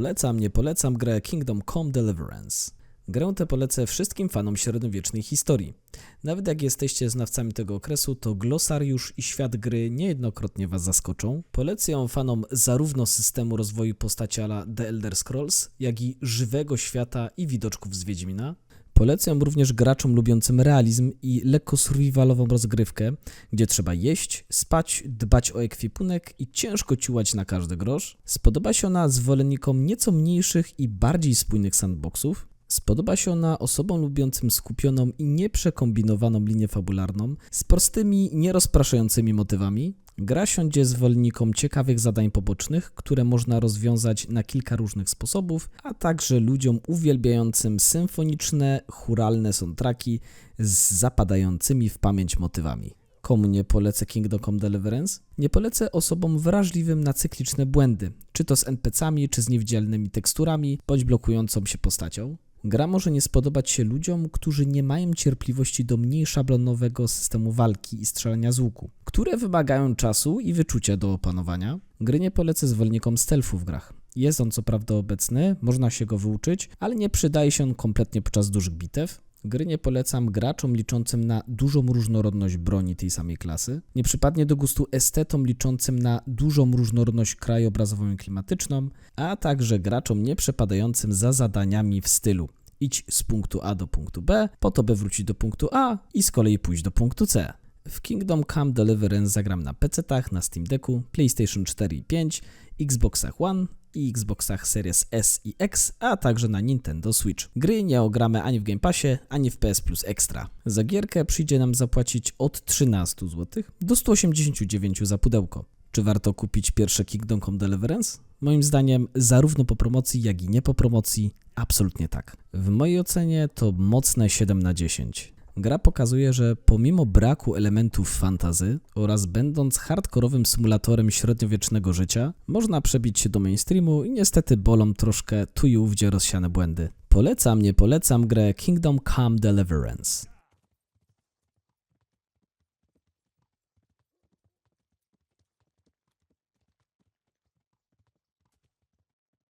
Polecam, nie polecam grę Kingdom Come Deliverance. Grę tę polecę wszystkim fanom średniowiecznej historii. Nawet jak jesteście znawcami tego okresu, to glosariusz i świat gry niejednokrotnie Was zaskoczą. Polecę ją fanom zarówno systemu rozwoju postaci ala The Elder Scrolls, jak i żywego świata i widoczków z Wiedźmina. Polecę ją również graczom lubiącym realizm i lekko survivalową rozgrywkę, gdzie trzeba jeść, spać, dbać o ekwipunek i ciężko ciułać na każdy grosz. Spodoba się ona zwolennikom nieco mniejszych i bardziej spójnych sandboxów. Spodoba się ona osobom lubiącym skupioną i nieprzekombinowaną linię fabularną z prostymi, nierozpraszającymi motywami. Gra siądzie zwolennikom ciekawych zadań pobocznych, które można rozwiązać na kilka różnych sposobów, a także ludziom uwielbiającym symfoniczne, churalne soundtracki z zapadającymi w pamięć motywami. Komu nie polecę Kingdom Come Deliverance? Nie polecę osobom wrażliwym na cykliczne błędy, czy to z NPC-ami, czy z niewidzialnymi teksturami, bądź blokującą się postacią. Gra może nie spodobać się ludziom, którzy nie mają cierpliwości do mniej szablonowego systemu walki i strzelania z łuku, które wymagają czasu i wyczucia do opanowania. Gry nie polecę zwolennikom stealthu w grach. Jest on co prawda obecny, można się go wyuczyć, ale nie przydaje się on kompletnie podczas dużych bitew. Gry nie polecam graczom liczącym na dużą różnorodność broni tej samej klasy. Nie przypadnie do gustu estetom liczącym na dużą różnorodność krajobrazową i klimatyczną, a także graczom nie przepadającym za zadaniami w stylu idź z punktu A do punktu B, po to by wrócić do punktu A i z kolei pójść do punktu C. W Kingdom Come Deliverance zagram na PC-tach, na Steam Decku, PlayStation 4 i 5, Xboxach One i Xboxach Series S i X, a także na Nintendo Switch. Gry nie ogramy ani w Game Passie, ani w PS Plus Extra. Za gierkę przyjdzie nam zapłacić od 13 zł do 189 za pudełko. Czy warto kupić pierwsze Kingdom Come Deliverance? Moim zdaniem, zarówno po promocji, jak i nie po promocji, absolutnie tak. W mojej ocenie to mocne 7 na 10. Gra pokazuje, że pomimo braku elementów fantazy oraz będąc hardkorowym symulatorem średniowiecznego życia, można przebić się do mainstreamu i niestety bolą troszkę tu i ówdzie rozsiane błędy. Polecam, nie polecam grę Kingdom Come Deliverance.